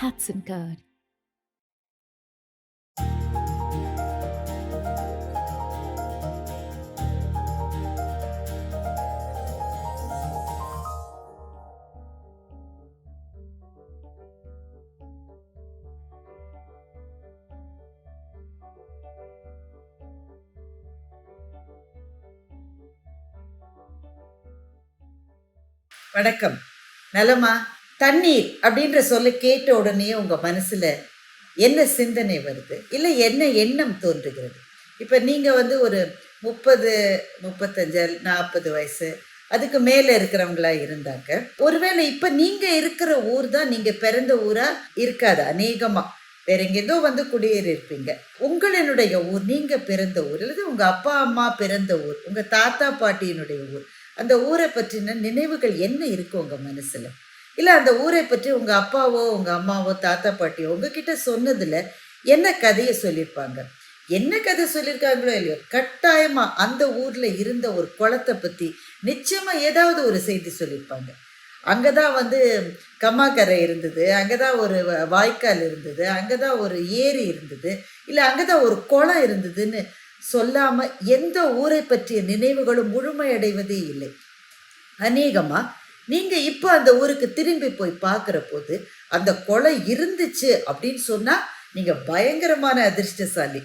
Hudson Curd. வணக்கம் நலமா தண்ணீர் அப்படின்ற சொல்ல கேட்ட உடனே உங்கள் மனசில் என்ன சிந்தனை வருது? இல்லை என்ன எண்ணம் தோன்றுகிறது? இப்போ நீங்கள் வந்து ஒரு முப்பது முப்பத்தஞ்சு நாற்பது வயசு அதுக்கு மேலே இருக்கிறவங்களா இருந்தாங்க. ஒருவேளை இப்போ நீங்கள் இருக்கிற ஊர் தான் நீங்கள் பிறந்த ஊராக இருக்காது அநேகமாக வேற எங்கேதோ வந்து குடியேறி இருப்பீங்க உங்களினுடைய ஊர் நீங்கள் பிறந்த ஊர் அல்லது உங்கள் அப்பா அம்மா பிறந்த ஊர் உங்கள் தாத்தா பாட்டியினுடைய ஊர் அந்த ஊரை பற்றின நினைவுகள் என்ன இருக்கு உங்கள் மனசில்? இல்லை அந்த ஊரை பற்றி உங்கள் அப்பாவோ உங்கள் அம்மாவோ தாத்தா பாட்டியோ உங்ககிட்ட சொன்னதில் என்ன கதையை சொல்லியிருப்பாங்க என்ன கதை சொல்லியிருக்காங்களோ இல்லையோ கட்டாயமாக அந்த ஊரில் இருந்த ஒரு குளத்தை பற்றி நிச்சயமாக ஏதாவது ஒரு செய்தி சொல்லியிருப்பாங்க அங்கே தான் வந்து கம்மாக்கரை இருந்தது அங்கே தான் ஒரு வாய்க்கால் இருந்தது அங்கே தான் ஒரு ஏரி இருந்தது இல்லை அங்கே தான் ஒரு குளம் இருந்ததுன்னு சொல்லாமல் எந்த ஊரை பற்றிய நினைவுகளும் முழுமையடைவதே இல்லை. அநேகமா நீங்கள் இப்போ அந்த ஊருக்கு திரும்பி போய் பார்க்குற போது அந்த கொலை இருந்துச்சு அப்படின்னு சொன்னால் நீங்கள் பயங்கரமான அதிர்ஷ்டசாலி.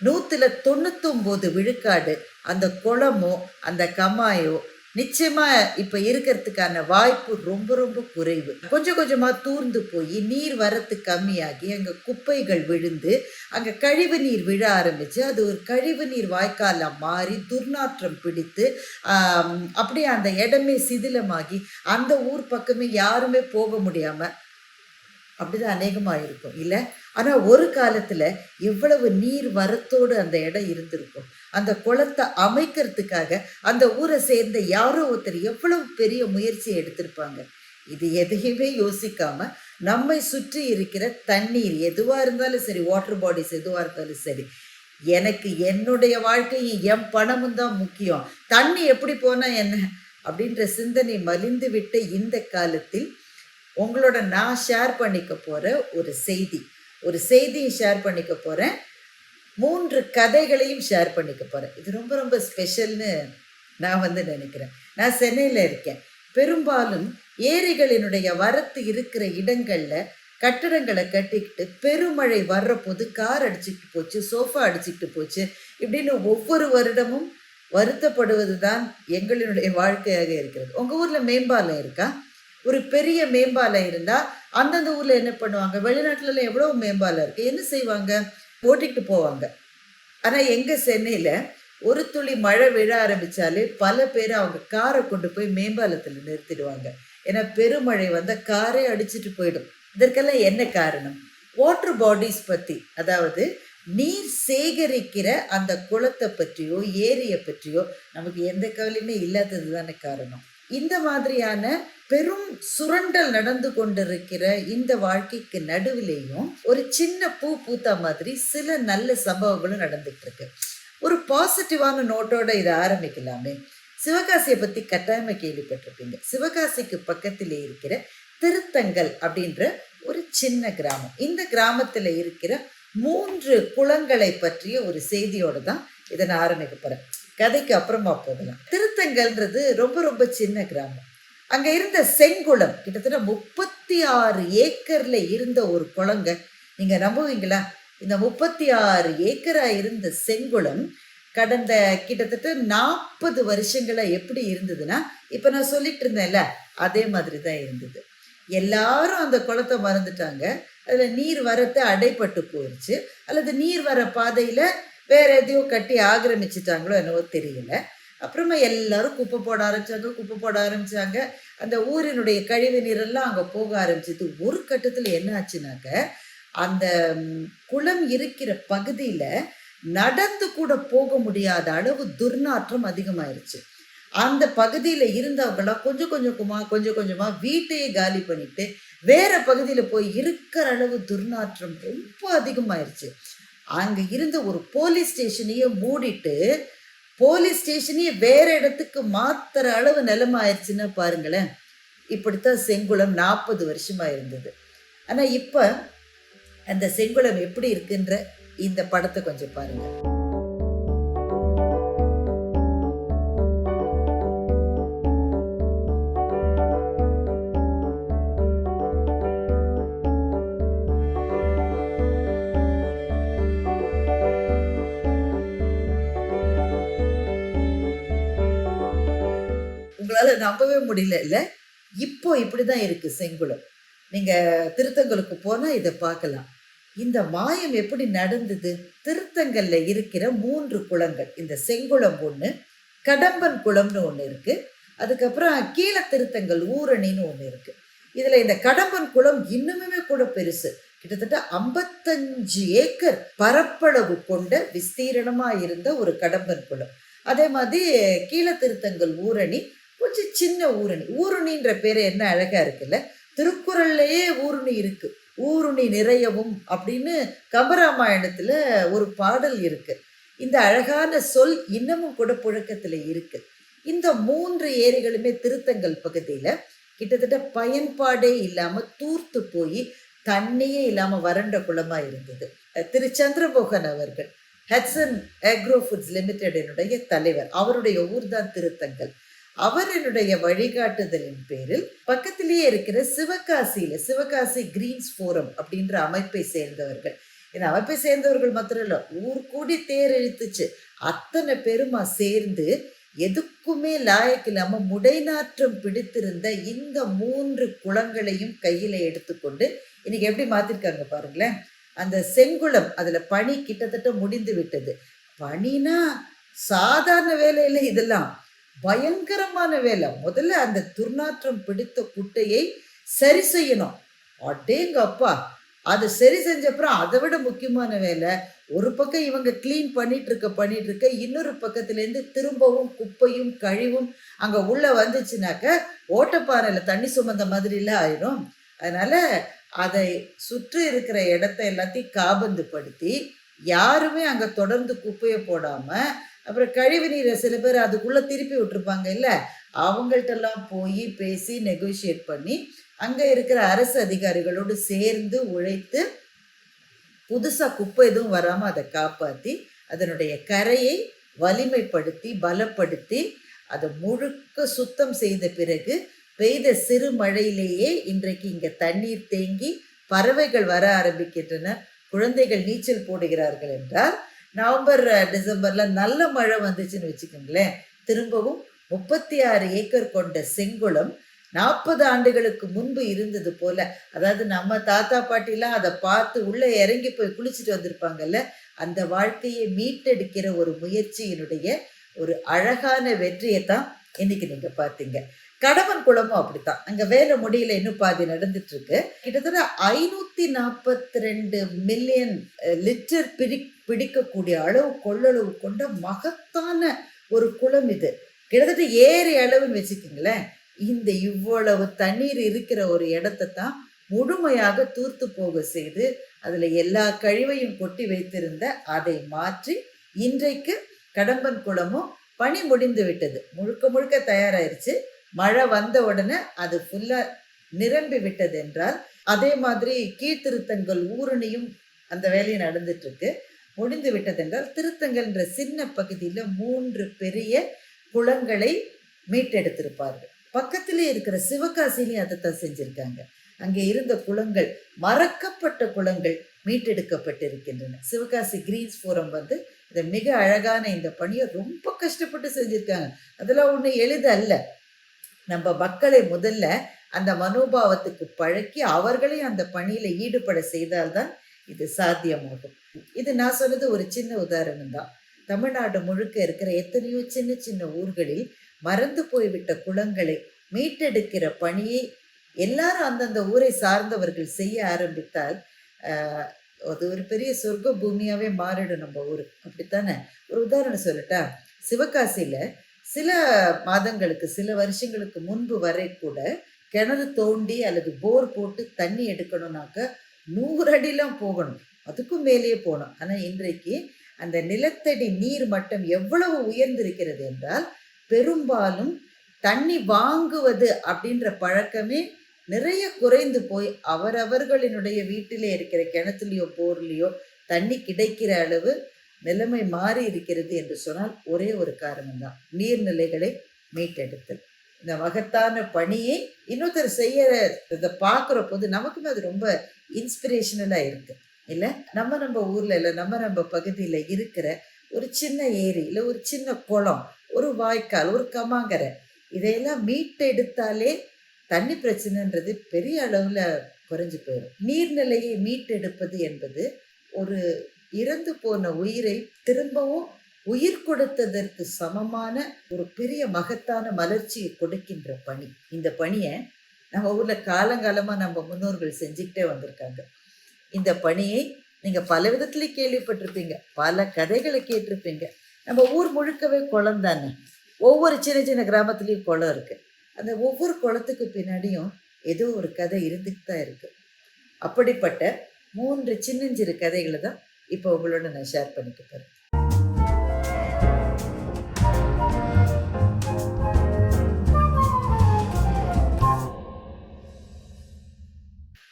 நூற்றில் தொண்ணூத்தொம்போது விழுக்காடு அந்த குளமோ அந்த கமாயோ நிச்சயமா இப்ப இருக்கிறதுக்கான வாய்ப்பு ரொம்ப ரொம்ப குறைவு. கொஞ்சம் கொஞ்சமா தூர்ந்து போய் நீர் வரத்து கம்மியாகி அங்க குப்பைகள் விழுந்து அங்க கழிவு நீர் விழ ஆரம்பிச்சு அது ஒரு கழிவு நீர் வாய்க்காலா மாறி துர்நாற்றம் பிடித்து அப்படியே அந்த இடமே சிதிலமாகி அந்த ஊர் பக்கமே யாருமே போக முடியாம அப்படிதான் அநேகமாக இருக்கும். இல்லை? ஆனால் ஒரு காலத்தில் எவ்வளவு நீர் வரத்தோடு அந்த இடம் இருந்திருக்கும். அந்த குளத்தை அமைக்கிறதுக்காக அந்த ஊரை சேர்ந்த யாரோ ஒருத்தர் எவ்வளவு பெரிய முயற்சியை எடுத்திருப்பாங்க. இது எதையுமே யோசிக்காம நம்மை சுற்றி இருக்கிற தண்ணீர் எதுவாக இருந்தாலும் சரி வாட்டர் பாடிஸ் எதுவாக இருந்தாலும் சரி எனக்கு என்னுடைய வாழ்க்கையும் என் பணமும் தான் முக்கியம். தண்ணி எப்படி போனால் என்ன? அப்படின்ற சிந்தனை மலிந்து விட்ட இந்த காலத்தில் உங்களோட நான் ஷேர் பண்ணிக்க போகிற ஒரு செய்தி ஒரு செய்தியை ஷேர் பண்ணிக்க போகிறேன் மூன்று கதைகளையும் ஷேர் பண்ணிக்க போகிறேன் இது ரொம்ப ரொம்ப ஸ்பெஷல்னு நான் வந்து நினைக்கிறேன். நான் சென்னையில் இருக்கேன். பெரும்பாலும் ஏரிகளினுடைய வரத்து இருக்கிற இடங்களில் கட்டடங்களை கட்டிக்கிட்டு பெருமழை வர்றபோது கார் அடிச்சுக்கிட்டு போச்சு சோஃபா அடிச்சுக்கிட்டு போச்சு. இப்படின்னு ஒவ்வொரு வருடமும் வருத்தப்படுவது தான் எங்களினுடைய வாழ்க்கையாக இருக்கிறது. உங்கள் ஊரில் மேம்பாலம் இருக்கா? ஒரு பெரிய மேம்பாலம் இருந்தால் அந்தந்த ஊரில் என்ன பண்ணுவாங்க? வெளிநாட்டிலலாம் எவ்வளோ மேம்பாலம் இருக்குது என்ன செய்வாங்க? ஓட்டிக்கிட்டு போவாங்க. ஆனால் எங்கள் சென்னையில் ஒரு துளி மழை விழ ஆரம்பிச்சாலே பல பேர் அவங்க காரை கொண்டு போய் மேம்பாலத்தில் நிறுத்திடுவாங்க. ஏன்னா பெருமழை வந்தால் காரே அடிச்சிட்டு போயிடும். இதற்கெல்லாம் என்ன காரணம்? வாட்டர் பாடிஸ் பற்றி அதாவது நீர் சேகரிக்கிற அந்த குளத்தை பற்றியோ ஏரியை பற்றியோ நமக்கு எந்த கவலையுமே இல்லாதது தானே காரணம். இந்த மாதிரியான பெரும் சுரண்டல் நடந்து கொண்டிருக்கிற இந்த வாழ்க்கைக்கு நடுவிலேயும் ஒரு சின்ன பூ பூத்தா மாதிரி சில நல்ல சம்பவங்களும் நடந்துட்டு இருக்கு ஒரு பாசிட்டிவான நோட்டோட இதை ஆரம்பிக்கலாமே. சிவகாசியை பத்தி கட்டாயமா கேள்விப்பட்டிருப்பீங்க. சிவகாசிக்கு பக்கத்திலே இருக்கிற திருத்தங்கல் அப்படின்ற ஒரு சின்ன கிராமம். இந்த கிராமத்துல இருக்கிற மூன்று குளங்களை பற்றிய ஒரு செய்தியோட தான் இதை நான் ஆரம்பிக்க போறேன். கதைக்கு அப்புறமா போகலாம். திருத்தங்கல்ன்றது ரொம்ப ரொம்ப சின்ன கிராமம். அங்கே இருந்த செங்குளம் கிட்டத்தட்ட முப்பத்தி ஆறு ஏக்கரில் இருந்த ஒரு குளங்க. நீங்கள் நம்புவீங்களா? இந்த முப்பத்தி ஆறு ஏக்கராக இருந்த செங்குளம் கடந்த கிட்டத்தட்ட நாற்பது வருஷங்களாக எப்படி இருந்ததுன்னா இப்போ நான் சொல்லிட்டு இருந்தேன்ல அதே மாதிரி தான் இருந்தது. எல்லாரும் அந்த குளத்தை மறந்துட்டாங்க. அதில் நீர் வரத்து அடைப்பட்டு போயிடுச்சு அல்லது நீர் வர பாதையில் வேற எதையோ கட்டி ஆக்கிரமிச்சிட்டாங்களோ என்னவோ தெரியல. அப்புறமா எல்லாரும் குப்பை போட ஆரம்பிச்சாங்க குப்பை போட ஆரம்பிச்சாங்க. அந்த ஊரினுடைய கழிவு நீரெல்லாம் அங்கே போக ஆரம்பிச்சது. ஒரு கட்டத்தில் என்ன ஆச்சுனாக்க அந்த குளம் இருக்கிற பகுதியில் நடந்து கூட போக முடியாத அளவு துர்நாற்றம் அதிகமாயிருச்சு. அந்த பகுதியில் இருந்தவங்களாம் கொஞ்சம் கொஞ்சமா கொஞ்சம் கொஞ்சமா வீட்டையே காலி பண்ணிட்டு வேற பகுதியில் போய் இருக்கிற அளவு துர்நாற்றம் ரொம்ப அதிகமாயிருச்சு. அங்க இருந்த ஒரு போலீஸ் ஸ்டேஷனையே மூடிட்டு போலீஸ் ஸ்டேஷனையே வேற இடத்துக்கு மாத்துற அளவு நிலைமை ஆயிடுச்சுன்னா பாருங்களேன். இப்படித்தான் செங்குளம் நாற்பது வருஷமா இருந்தது. ஆனால் இப்போ அந்த செங்குளம் எப்படி இருக்குன்ற இந்த படத்தை கொஞ்சம் பாருங்க. நம்பவே முடியல இல்லை? இப்போ இப்படிதான் இருக்குது செங்குளம். நீங்கள் திருத்தங்களுக்கு போனால் இதை பார்க்கலாம். இந்த மாயம் எப்படி நடந்தது? திருத்தங்கல்ல இருக்கிற மூன்று குளங்கள் இந்த செங்குளம் ஒன்று கடம்பன் குளம்னு ஒன்று இருக்குது அதுக்கப்புறம் கீழ திருத்தங்கள் ஊரணின்னு ஒன்று இருக்குது இதில் இந்த கடம்பன் குளம் இன்னுமே கூட பெருசு. கிட்டத்தட்ட ஐம்பத்தஞ்சு ஏக்கர் பரப்பளவு கொண்ட விஸ்தீரணமாக இருந்த ஒரு கடம்பன் குளம். அதே மாதிரி கீழ திருத்தங்கள் ஊரணி கொஞ்சம் சின்ன ஊரணி. ஊருணின்ற பேர் என்ன அழகா இருக்குல்ல? திருக்குறள்லையே ஊருணி இருக்கு. ஊருணி நிறையவும் அப்படின்னு கம்பராமாயணத்துல ஒரு பாடல் இருக்கு. இந்த அழகான சொல் இன்னமும் கூட புழக்கத்துல இருக்கு. இந்த மூன்று ஏரிகளுமே திருத்தங்கள் பகுதியில கிட்டத்தட்ட பயன்பாடே இல்லாம தூர்த்து போய் தண்ணியே இல்லாம வறண்ட குளமா இருந்தது. திரு சந்திரமோகன் அவர்கள் ஹட்சன் அக்ரோ ஃபுட்ஸ் லிமிடெடினுடைய தலைவர். அவருடைய ஊர் தான் திருத்தங்கள். அவர் என்னுடைய வழிகாட்டுதலின் பேரில் பக்கத்திலேயே இருக்கிற சிவகாசியில சிவகாசி கிரீன்ஸ் ஃபோரம் அப்படின்ற அமைப்பை சேர்ந்தவர்கள். இந்த அமைப்பை சேர்ந்தவர்கள் மாத்திரம் இல்ல ஊர் கூடி தேர் இழுத்துச்சு. அத்தனை பெருமா சேர்ந்து எதுக்குமே லாயக்கில்லாம முடைநாற்றம் பிடித்திருந்த இந்த மூன்று குளங்களையும் கையில எடுத்துக்கொண்டு இன்னைக்கு எப்படி மாத்திருக்காங்க பாருங்களேன். அந்த செங்குளம் அதுல பனி கிட்டத்தட்ட முடிந்து விட்டது. பனினா சாதாரண வேலையில இதெல்லாம். பயங்கரமான வேலை. முதல்ல அந்த துர்நாற்றம் பிடித்த குட்டையை சரி செய்யணும். அடேங்க அப்பா அதை சரி செஞ்சப்புறம் அதை விட முக்கியமான வேலை. ஒரு பக்கம் இவங்க க்ளீன் பண்ணிட்டு இருக்க பண்ணிட்டு இருக்க இன்னொரு பக்கத்துலேருந்து திரும்பவும் குப்பையும் கழிவும் அங்கே உள்ள வந்துச்சுனாக்க ஓட்டப்பாறையில் தண்ணி சுமந்த மாதிரிலாம் ஆயிரும். அதனால அதை சுற்றி இருக்கிற இடத்த எல்லாத்தையும் காபந்துப்படுத்தி யாருமே அங்கே தொடர்ந்து குப்பையை போடாமல் அப்புறம் கழிவு நீரை சில பேர் அதுக்குள்ளே திருப்பி விட்டுருப்பாங்க இல்லை? அவங்கள்ட்டெல்லாம் போய் பேசி நெகோஷியேட் பண்ணி அங்கே இருக்கிற அரசு அதிகாரிகளோடு சேர்ந்து உழைத்து புதுசாக குப்பை எதுவும் வராமல் அதை காப்பாற்றி அதனுடைய கரையை வலிமைப்படுத்தி பலப்படுத்தி அதை முழுக்க சுத்தம் செய்த பிறகு பெய்த சிறு மழையிலேயே இன்றைக்கு இங்கே தண்ணீர் தேங்கி பறவைகள் வர ஆரம்பிக்கின்றன. குழந்தைகள் நீச்சல் போடுகிறார்கள் என்றால் நவம்பர் டிசம்பரில் நல்ல மழை வந்துச்சுன்னு வச்சுக்கோங்களேன். திரும்பவும் முப்பத்தி ஆறு ஏக்கர் கொண்ட செங்குளம் நாற்பது ஆண்டுகளுக்கு முன்பு இருந்தது போல. அதாவது நம்ம தாத்தா பாட்டிலாம் அதை பார்த்து உள்ளே இறங்கி போய் குளிச்சுட்டு வந்திருப்பாங்கல்ல அந்த வாழ்க்கையை மீட்டெடுக்கிற ஒரு முயற்சியினுடைய ஒரு அழகான வெற்றியை தான் இன்னைக்கு நீங்கள் பார்த்தீங்க. கடவன் குளமும் அப்படித்தான். அங்க வேலை முடியல இன்னும் பாதி நடந்துட்டு இருக்கு கிட்டத்தட்ட ஐநூத்தி நாற்பத்தி ரெண்டு மில்லியன் லிட்டர் பிடி பிடிக்கக்கூடிய அளவு கொள்ளளவு கொண்ட மகத்தான ஒரு குளம் இது. கிட்டத்தட்ட ஏரி அளவுன்னு வச்சுக்கோங்களேன். இந்த இவ்வளவு தண்ணீர் இருக்கிற ஒரு இடத்த தான் முழுமையாக தூர்த்து போக செய்து அதுல எல்லா கழிவையும் கொட்டி வைத்திருந்த அதை மாற்றி இன்றைக்கு கடம்பன் குளமும் பணி முடிந்து விட்டது. முழுக்க முழுக்க தயாராயிருச்சு. மழை வந்த உடனே அது ஃபுல்லா நிரம்பி விட்டது என்றால் அதே மாதிரி கீழ்த்திருத்தங்கள் ஊரணியும் அந்த வேலையை நடந்துட்டு இருக்கு முடிந்து விட்டதென்றால் திருத்தங்கள்ன்ற சின்ன பகுதியில் மூன்று பெரிய குளங்களை மீட்டெடுத்திருப்பார்கள். பக்கத்திலே இருக்கிற சிவகாசிலையும் அதை தான் செஞ்சிருக்காங்க. அங்கே இருந்த குளங்கள் மறக்கப்பட்ட குளங்கள் மீட்டெடுக்கப்பட்டிருக்கின்றன. சிவகாசி கிரீன்ஸ் ஃபோரம் வந்து இதை மிக அழகான இந்த பணியை ரொம்ப கஷ்டப்பட்டு செஞ்சுருக்காங்க. அதெல்லாம் ஒன்று எளிதல்ல. நம்ம மக்களை முதல்ல அந்த மனோபாவத்துக்கு பழக்கி அவர்களை அந்த பணியில ஈடுபட செய்தால்தான் இது சாத்தியமாகும். இது நான் சொன்னது ஒரு சின்ன உதாரணம் தான். தமிழ்நாடு முழுக்க இருக்கிற எத்தனையோ சின்ன சின்ன ஊர்களில் மறந்து போய்விட்ட குளங்களை மீட்டெடுக்கிற பணியை எல்லாரும் அந்தந்த ஊரை சார்ந்தவர்கள் செய்ய ஆரம்பித்தால் அது ஒரு பெரிய சொர்க்க பூமியாவே மாறிடும் நம்ம ஊர். அப்படித்தானே? ஒரு உதாரணம் சொல்லட்டா? சிவகாசியில சில மாதங்களுக்கு சில வருஷங்களுக்கு முன்பு வரை கூட கிணறு தோண்டி அல்லது போர் போட்டு தண்ணி எடுக்கணும்னாக்க நூறு அடிலாம் போகணும். அதுக்கும் மேலேயே போகணும். ஆனால் இன்றைக்கு அந்த நிலத்தடி நீர் மட்டம் எவ்வளவு உயர்ந்திருக்கிறது என்றால் பெரும்பாலும் தண்ணி வாங்குவது அப்படின்ற பழக்கமே நிறைய குறைந்து போய் அவரவர்களினுடைய வீட்டிலே இருக்கிற கிணத்துலையோ போர்லேயோ தண்ணி கிடைக்கிற அளவு நிலைமை மாறி இருக்கிறது என்று சொன்னால் ஒரே ஒரு காரணம்தான். நீர்நிலைகளை மீட்டெடுத்தல். இந்த மகத்தான பணியை இன்னொருத்தர் செய்யற இதை பார்க்குற போது நமக்குமே அது ரொம்ப இன்ஸ்பிரேஷனலாக இருக்கு. இல்லை? நம்ம நம்ம ஊரில் இல்லை நம்ம நம்ம பகுதியில் இருக்கிற ஒரு சின்ன ஏரி இல்லை ஒரு சின்ன குளம் ஒரு வாய்க்கால் ஒரு கமாங்கரை இதையெல்லாம் மீட்டெடுத்தாலே தண்ணி பிரச்சனைன்றது பெரிய அளவில் குறைஞ்சு போயிடும். நீர்நிலையை மீட்டெடுப்பது என்பது ஒரு இறந்து போன உயிரை திரும்பவும் உயிர் கொடுத்ததற்கு சமமான ஒரு பெரிய மகத்தான மலர்ச்சியை கொடுக்கின்ற பணி. இந்த பணியை நம்ம ஊர்ல காலங்காலமா நம்ம முன்னோர்கள் செஞ்சுக்கிட்டே வந்திருக்காங்க. இந்த பணியை நீங்க பல விதத்துல கேள்விப்பட்டிருப்பீங்க. பல கதைகளை கேட்டிருப்பீங்க. நம்ம ஊர் முழுக்கவே குளம் தானே. ஒவ்வொரு சின்ன சின்ன கிராமத்துலேயும் குளம் இருக்கு. அந்த ஒவ்வொரு குளத்துக்கு பின்னாடியும் ஏதோ ஒரு கதை இருந்துட்டு தான் இருக்கு. அப்படிப்பட்ட மூன்று சின்னஞ்சிறு கதைகளை தான் இப்போ உங்களோட நான் ஷேர் பண்ணிக்க போகிறேன்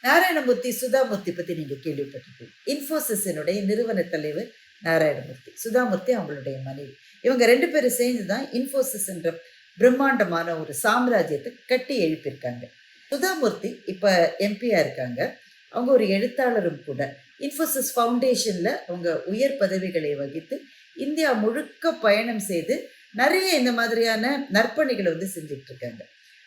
நாராயணமூர்த்தி சுதாமூர்த்தி பற்றி நீங்கள் கேள்விப்பட்டிருக்கீங்க இன்ஃபோசிஸினுடைய நிறுவன தலைவர் நாராயணமூர்த்தி சுதாமூர்த்தி அவங்களுடைய மனைவி. இவங்க ரெண்டு பேரும் சேர்ந்து தான் இன்ஃபோசிஸ் என்ற பிரம்மாண்டமான ஒரு சாம்ராஜ்யத்தை கட்டி எழுப்பியிருக்காங்க. சுதாமூர்த்தி இப்போ எம்பியாக இருக்காங்க. அவங்க ஒரு எழுத்தாளரும் கூட. இன்ஃபோசிஸ் ஃபவுண்டேஷனில் அவங்க உயர் பதவிகளை வகித்து இந்தியா முழுக்க பயணம் செய்து நிறைய இந்த மாதிரியான நற்பணிகளை வந்து செஞ்சுட்டு இருக்காங்க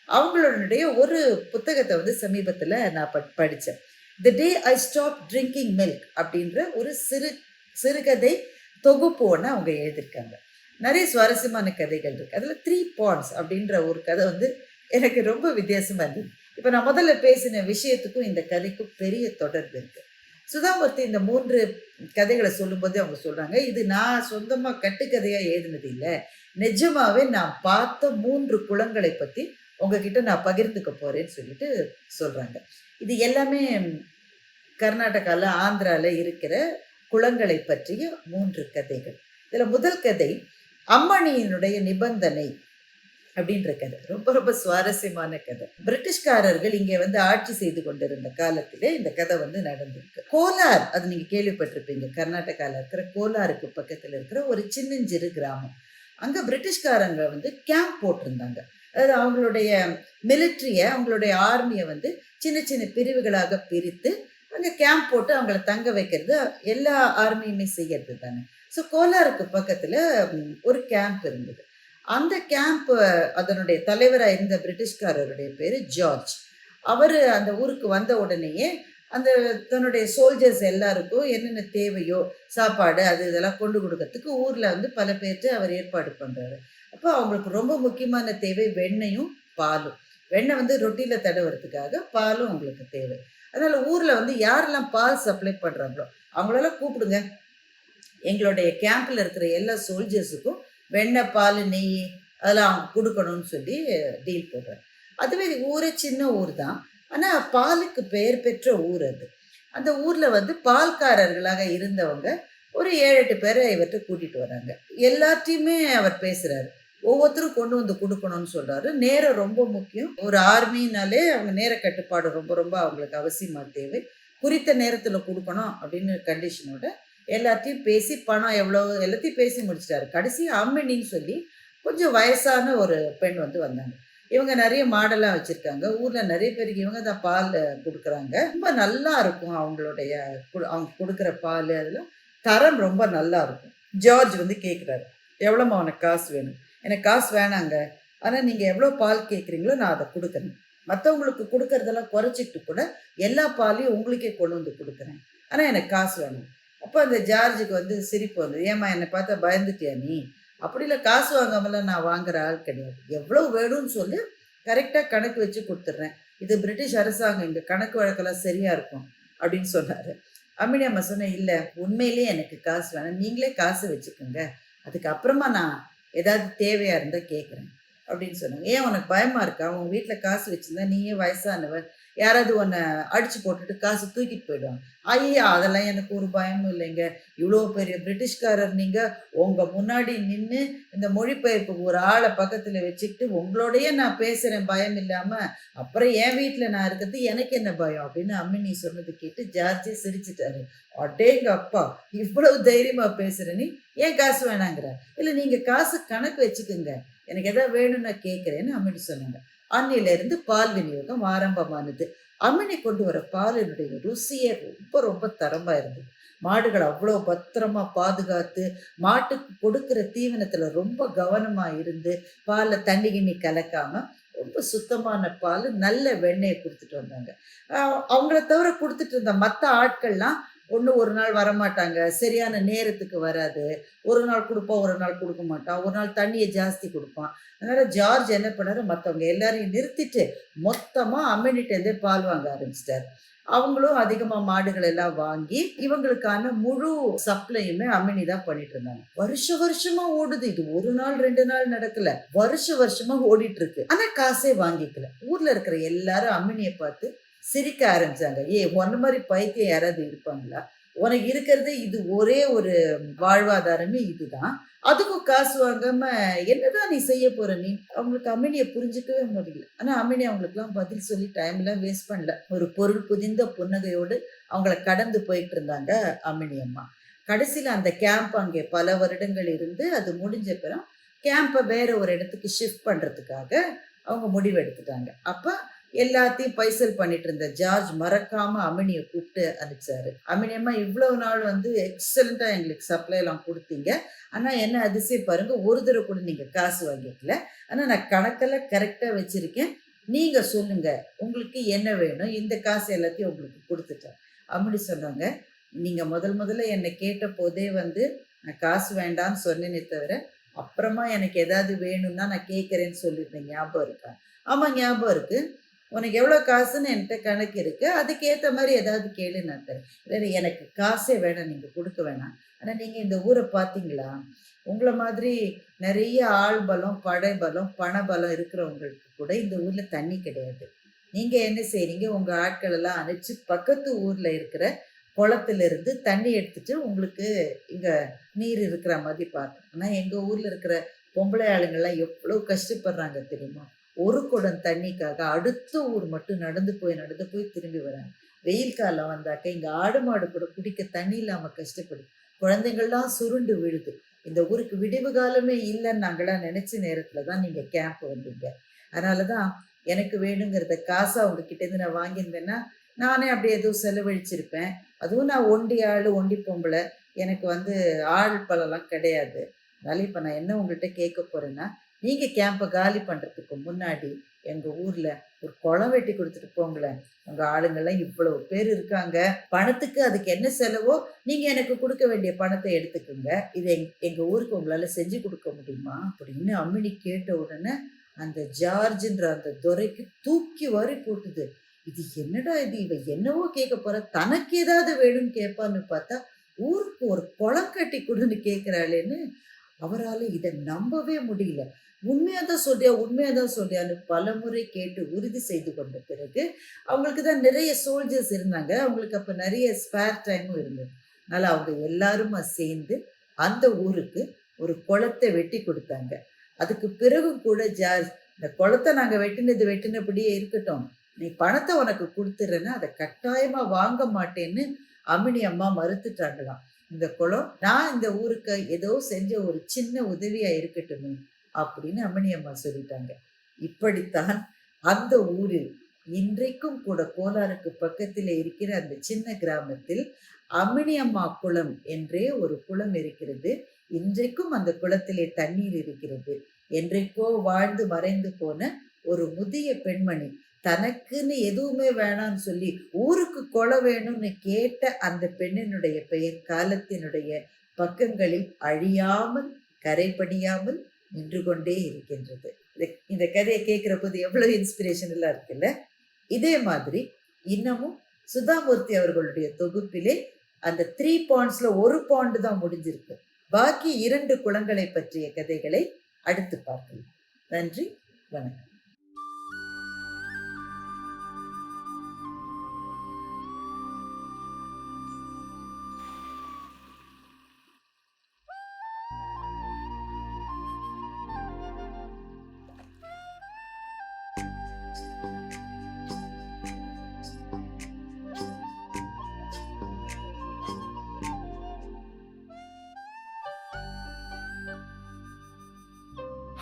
அவங்களுடைய ஒரு புத்தகத்தை வந்து சமீபத்தில் நான் ப படித்தேன் the day I stop drinking milk அப்படின்ற ஒரு சிறு சிறுகதை தொகுப்பு ஒன்று அவங்க எழுதியிருக்காங்க. நிறைய சுவாரஸ்யமான கதைகள் இருக்குது அதில் த்ரீ பாண்ட்ஸ் அப்படின்ற ஒரு கதை வந்து எனக்கு ரொம்ப வித்தியாசமாக இருந்தது. இப்போ நான் முதல்ல பேசின விஷயத்துக்கும் இந்த கதைக்கும் பெரிய தொடர்பு இருக்கு. சுதாமூர்த்தி இந்த மூன்று கதைகளை சொல்லும்போது அவங்க சொல்றாங்க இது நான் சொந்தமாக கட்டுக்கதையாக எழுதினது இல்லை. நிஜமாகவே நான் பார்த்த மூன்று குளங்களை பற்றி உங்ககிட்ட நான் பகிர்ந்துக்க போறேன்னு சொல்லிட்டு சொல்றாங்க. இது எல்லாமே கர்நாடகாவில் ஆந்திராவில் இருக்கிற குளங்களை பற்றிய மூன்று கதைகள். இதில் முதல் கதை அம்மணியினுடைய நிபந்தனை அப்படின்ற கதை. ரொம்ப ரொம்ப சுவாரஸ்யமான கதை. பிரிட்டிஷ்காரர்கள் இங்கே வந்து ஆட்சி செய்து கொண்டிருந்த காலத்திலே இந்த கதை வந்து நடந்திருக்கு. கோலார் அது நீங்க கேள்விப்பட்டிருப்பீங்க கர்நாடகாவில் இருக்கிற கோலாருக்கு பக்கத்தில் இருக்கிற ஒரு சின்னஞ்சிறு கிராமம். அங்கே பிரிட்டிஷ்காரங்க வந்து கேம்ப் போட்டிருந்தாங்க. அதாவது அவங்களுடைய மிலிட்ரியை அவங்களுடைய ஆர்மியை வந்து சின்ன சின்ன பிரிவுகளாக பிரித்து அங்கே கேம்ப் போட்டு அவங்கள தங்க வைக்கிறது எல்லா ஆர்மியுமே செய்யறது தானே ஸோ கோலாருக்கு பக்கத்தில் ஒரு கேம்ப் இருந்தது. அந்த கேம்ப் அதனுடைய தலைவராக இருந்த பிரிட்டிஷ்காரருடைய பேர் ஜார்ஜ். அவர் அந்த ஊருக்கு வந்த உடனேயே அந்த தன்னுடைய சோல்ஜர்ஸ் எல்லாருக்கும் என்னென்ன தேவையோ சாப்பாடு அது இதெல்லாம் கொண்டு கொடுக்கறதுக்கு ஊரில் வந்து பல பேர்த்து அவர் ஏற்பாடு பண்ணுறாரு அப்போ அவங்களுக்கு ரொம்ப முக்கியமான தேவை வெண்ணையும் பாலும். வெண்ணெய் வந்து ரொட்டியில் தடவுறதுக்காக பாலும் அவங்களுக்கு தேவை. அதனால் ஊரில் வந்து யாரெல்லாம் பால் சப்ளை பண்ணுறாங்களோ அவங்களெல்லாம் கூப்பிடுங்க. எங்களுடைய கேம்பில் இருக்கிற எல்லா சோல்ஜர்ஸுக்கும் வெண்ணெய் பால் நெய் அதெல்லாம் அவங்க கொடுக்கணும்னு சொல்லி டீல் போடுறாரு. அதுவே ஊரே சின்ன ஊர் தான். ஆனால் பாலுக்கு பெயர் பெற்ற ஊர் அது. அந்த ஊரில் வந்து பால்காரர்களாக இருந்தவங்க ஒரு ஏழு எட்டு பேரை இவர்கிட்ட கூட்டிகிட்டு வராங்க. எல்லாத்தையுமே அவர் பேசுகிறாரு ஒவ்வொருத்தரும் கொண்டு வந்து கொடுக்கணும்னு சொல்கிறாரு நேரம் ரொம்ப முக்கியம். ஒரு ஆர்மினாலே அவங்க நேர கட்டுப்பாடு ரொம்ப ரொம்ப அவங்களுக்கு அவசியமாக தேவை. குறித்த நேரத்தில் கொடுக்கணும் அப்படின்னு கண்டிஷனோட எல்லாத்தையும் பேசி பணம் எவ்வளோ எல்லாத்தையும் பேசி முடிச்சிட்டாரு. கடைசி அம்மினின்னு சொல்லி கொஞ்சம் வயசான ஒரு பெண் வந்து வந்தாங்க. இவங்க நிறைய மாடெல்லாம் வச்சுருக்காங்க. ஊரில் நிறைய பேருக்கு இவங்க தான் பால் கொடுக்குறாங்க. ரொம்ப நல்லா இருக்கும் அவங்களுடைய அவங்க கொடுக்குற பால் அதெல்லாம் தரம் ரொம்ப நல்லா இருக்கும். ஜார்ஜ் வந்து கேட்குறாரு எவ்வளோம்மா உனக்கு காசு வேணும்? எனக்கு காசு வேணாங்க. ஆனால் நீங்கள் எவ்வளோ பால் கேட்குறீங்களோ நான் அதை கொடுக்குறேன். மற்றவங்களுக்கு கொடுக்கறதெல்லாம் குறைச்சிட்டு கூட எல்லா பாலையும் உங்களுக்கே கொண்டு வந்து கொடுக்குறேன். ஆனால் எனக்கு காசு வேணும். அப்போ அந்த ஜார்ஜுக்கு வந்து சிரிப்பு வந்து ஏமா என்னை பார்த்தா பயந்துட்டியா நீ? அப்படி இல்லை காசு வாங்காமலாம் நான் வாங்குற ஆள் கிடையாது. எவ்வளோ வேணும்னு சொல்லி கரெக்டாக கணக்கு வச்சு கொடுத்துட்றேன். இது பிரிட்டிஷ் அரசாங்கம் இங்கே கணக்கு வழக்கெல்லாம் சரியாக இருக்கும் அப்படின்னு சொன்னார். அம்மினி அம்மா சொன்னேன் இல்லை உண்மையிலேயே எனக்கு காசு வேணும். நீங்களே காசு வச்சுக்கோங்க. அதுக்கப்புறமா நான் ஏதாவது தேவையாக இருந்தால் கேட்குறேன் அப்படின்னு சொன்னாங்க. ஏன் உனக்கு பயமாக இருக்கா? உன் வீட்டில் காசு வச்சுருந்தா நீயே வயசானவன் யாராவது உன்னை அடிச்சு போட்டுட்டு காசு தூக்கிட்டு போயிடுவாங்க. ஐயா அதெல்லாம் எனக்கு ஒரு பயமும் இல்லைங்க. இவ்வளோ பெரிய பிரிட்டிஷ்காரர் நீங்கள் உங்கள் முன்னாடி நின்று இந்த மொழிபெயர்ப்புக்கு ஒரு ஆளை பக்கத்தில் வச்சுக்கிட்டு உங்களோடையே நான் பேசுகிறேன் பயம் இல்லாமல் அப்புறம் என் வீட்டில் நான் இருக்கிறது எனக்கு என்ன பயம்? அப்படின்னு அம்மினி சொன்னது கேட்டு ஜார்ஜே சிரிச்சிட்டாரு. அடேங்க அப்பா இவ்வளவு தைரியமாக பேசுகிற நீ. ஏன் காசு வேணாங்கிற? இல்லை நீங்கள் காசு கணக்கு வச்சுக்கோங்க. எனக்கு எதாவது வேணும் நான் கேட்குறேன்னு அம்மினி சொன்னாங்க. அன்னையிலேருந்து பால் விநியோகம் ஆரம்பமானது. அம்மினி கொண்டு வர பாலினுடைய ருசியே ரொம்ப ரொம்ப தரமாக இருந்தது. மாடுகள் அவ்வளோ பத்திரமா பாதுகாத்து மாட்டுக்கு கொடுக்குற தீவனத்தில் ரொம்ப கவனமாக இருந்து பாலில் தண்ணி கிண்ணி கலக்காமல் ரொம்ப சுத்தமான பால் நல்ல வெண்ணெயை கொடுத்துட்டு வந்தாங்க. அவங்கள தவிர கொடுத்துட்டு இருந்த மற்ற ஆட்கள்லாம் ஒன்று ஒரு நாள் வரமாட்டாங்க. சரியான நேரத்துக்கு வராது. ஒரு நாள் கொடுப்பான் ஒரு நாள் கொடுக்க மாட்டான் ஒரு நாள் தண்ணியை ஜாஸ்தி கொடுப்பான். அதனால் ஜார்ஜ் என்ன பண்ணார்? மற்றவங்க எல்லாரையும் நிறுத்திட்டு மொத்தமாக அம்மினிட்டேருந்தே பால் வாங்க ஆரம்பிச்சிட்டாரு. அவங்களும் அதிகமாக மாடுகள் எல்லாம் வாங்கி இவங்களுக்கான முழு சப்ளையுமே அம்மினி தான் பண்ணிட்டு இருந்தாங்க. வருஷ வருஷமா ஓடுது. இது ஒரு நாள் ரெண்டு நாள் நடக்கல. வருஷ வருஷமா ஓடிட்டு இருக்கு. ஆனா காசே வாங்கிக்கல. ஊர்ல இருக்கிற எல்லாரும் அம்மினியை பார்த்து சிரிக்க ஆரம்பிச்சாங்க. ஏ ஒன்ன மாதிரி பைத்தியம் யாராவது இருப்பாங்களா? உனக்கு இருக்கிறது இது ஒரே ஒரு வாழ்வாதாரமே இதுதான். அதுக்கும் காசு வாங்காம என்னதான் நீ செய்ய போற நீ? அவங்களுக்கு அமினியை புரிஞ்சுக்கவே முடியல. ஆனா அமினி அவங்களுக்குலாம் பதில் சொல்லி டைம் எல்லாம் வேஸ்ட் பண்ணல. ஒரு பொருள் புதிந்த புன்னகையோடு அவங்கள கடந்து போயிட்டு இருந்தாங்க அமினி அம்மா. கடைசியில் அந்த கேம்ப் அங்கே பல வருடங்கள் இருந்து அது முடிஞ்ச பிறகு கேம்பை வேற ஒரு இடத்துக்கு ஷிஃப்ட் பண்ணுறதுக்காக அவங்க முடிவு எடுத்துட்டாங்க. எல்லாத்தையும் பைசல் பண்ணிட்டு இருந்த ஜார்ஜ் மறக்காம அமினியை கூப்பிட்டு அனுப்பிச்சாரு. அமினியம்மா இவ்வளவு நாள் வந்து எக்ஸலண்டா எங்களுக்கு சப்ளை எல்லாம் கொடுத்தீங்க. ஆனா என்ன அதிசயம் பாருங்க ஒரு தடவை கூட நீங்க காசு வாங்கிக்கல. ஆனா நான் கணக்கெல்லாம் கரெக்டா வச்சிருக்கேன். நீங்க சொல்லுங்க உங்களுக்கு என்ன வேணும்? இந்த காசு எல்லாத்தையும் உங்களுக்கு கொடுத்துட்டேன். அமினி சொன்னாங்க நீங்க முதல் முதல்ல என்னை கேட்ட போதே வந்து நான் காசு வேண்டாம்னு சொன்னேனே தவிர அப்புறமா எனக்கு ஏதாவது வேணும்னா நான் கேட்குறேன்னு சொல்லியிருந்தேன் ஞாபகம் இருக்கா? ஆமாம் ஞாபகம் இருக்குது உனக்கு எவ்வளோ காசுன்னு என்கிட்ட கணக்கு இருக்குது அதுக்கேற்ற மாதிரி ஏதாவது கேளு நான் தரேன். இல்லை எனக்கு காசே வேணாம் நீங்கள் கொடுக்க வேணாம். ஆனால் நீங்கள் இந்த ஊரை பார்த்தீங்களா? உங்களை மாதிரி நிறைய ஆள் பலம் படை பலம் பண பலம் இருக்கிறவங்களுக்கு கூட இந்த ஊரில் தண்ணி கிடையாது. நீங்கள் என்ன செய்கிறீங்க உங்கள் ஆட்கள் எல்லாம் அனுப்பிச்சு பக்கத்து ஊரில் இருக்கிற குளத்திலிருந்து தண்ணி எடுத்துட்டு உங்களுக்கு இங்கே நீர் இருக்கிற மாதிரி பார்த்தோம் ஆனால் எங்கள் ஊரில் இருக்கிற பொம்பளை ஆளுங்கள்லாம் எவ்வளோ கஷ்டப்படுறாங்க தெரியுமா? ஒரு குடம் தண்ணிக்காக அடுத்த ஊர் மட்டும் நடந்து போய் நடந்து போய் திரும்பி வராங்க. வெயில் காலம் வந்தாக்க இங்கே ஆடு மாடு கூட குடிக்க தண்ணி இல்லாமல் கஷ்டப்படும் குழந்தைங்கள்லாம் சுருண்டு விழுது. இந்த ஊருக்கு விடிவு காலமே இல்லைன்னு நாங்களாம் நினச்ச நேரத்தில் தான் நீங்கள் கேம்ப் வந்தீங்க. அதனால தான் எனக்கு வேணுங்கிறத காசை அவங்கக்கிட்டேருந்து நான் வாங்கியிருந்தேன்னா நானே அப்படியே எதுவும் செலவழிச்சிருப்பேன். அதுவும் நான் ஒண்டி ஆள் ஒண்டி பொம்பளை எனக்கு வந்து ஆள் பழம்லாம் கிடையாது. அதனால இப்போ நான் என்ன உங்கள்கிட்ட கேட்க போறேன்னா நீங்கள் கேம்பை காலி பண்ணுறதுக்கு முன்னாடி எங்கள் ஊரில் ஒரு குளம் வெட்டி கொடுத்துட்டு போங்களேன். உங்கள் ஆளுங்கள்லாம் இவ்வளவு பேர் இருக்காங்க. பணத்துக்கு அதுக்கு என்ன செலவோ நீங்கள் எனக்கு கொடுக்க வேண்டிய பணத்தை எடுத்துக்கோங்க. இதை எங் எங்கள் ஊருக்கு உங்களால் செஞ்சு கொடுக்க முடியுமா? அப்படின்னு அம்மினி கேட்ட உடனே அந்த ஜார்ஜின்ற அந்த துரைக்கு தூக்கி வாரி போட்டுது. இது என்னடா இது? இவ என்னவோ கேட்க போற. தனக்கு ஏதாவது வேணும்னு கேட்பான்னு பார்த்தா ஊருக்கு ஒரு குளம் கட்டி கொடுன்னு கேட்கிறாளேன்னு அவரால் இதை நம்பவே முடியல. உண்மையாக தான் சொல்றியா உண்மையாக தான் சொல்றியான்னு பலமுறை கேட்டு உறுதி செய்து கொண்ட பிறகு அவங்களுக்கு தான் நிறைய சோல்ஜர்ஸ் இருந்தாங்க. அவங்களுக்கு அப்போ நிறைய ஸ்பேர் டைமும் இருந்தது. அதனால் அவங்க எல்லாருமா சேர்ந்து அந்த ஊருக்கு ஒரு குளத்தை வெட்டி கொடுத்தாங்க. அதுக்கு பிறகு கூட ஜார்ஜ் இந்த குளத்தை நாங்கள் வெட்டினது வெட்டினபடியே இருக்கட்டும். நீ பணத்தை உனக்கு கொடுத்துறேன்னா அதை கட்டாயமாக வாங்க மாட்டேன்னு அமினி அம்மா மறுத்துட்டாங்களாம். இந்த குளம் நான் இந்த ஊருக்கு ஏதோ செஞ்ச ஒரு சின்ன உதவியாக இருக்கட்டுமே அப்படின்னு அம்மணி அம்மா சொல்லிட்டாங்க. இப்படித்தான் அந்த ஊரில் இன்றைக்கும் கூட கோலாருக்கு பக்கத்தில் இருக்கிற அந்த சின்ன கிராமத்தில் அம்மினி அம்மா குளம் என்றே ஒரு குளம் இருக்கிறது. இன்றைக்கும் அந்த குளத்திலே தண்ணீர் இருக்கிறது. என்றைக்கோ வாழ்ந்து மறைந்து போன ஒரு முதிய பெண்மணி தனக்குன்னு எதுவுமே வேணாம்னு சொல்லி ஊருக்கு கொலை வேணும்னு கேட்ட அந்த பெண்ணினுடைய பெயர் காலத்தினுடைய பக்கங்களில் அழியாமல் கரைபடியாமல் நின்று கொண்டே இருக்கின்றது. இந்த- இந்த கதையை கேட்குற போது எவ்வளவு எல்லாம் இருக்குல்ல? இதே மாதிரி இன்னமும் சுதாமூர்த்தி அவர்களுடைய தொகுப்பிலே அந்த த்ரீ பாயிண்ட்ஸில் ஒரு பாண்டு தான் முடிஞ்சிருக்கு. பாக்கி இரண்டு குளங்களை பற்றிய கதைகளை அடுத்து பார்க்கலாம். நன்றி வணக்கம்.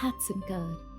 Hudson Card.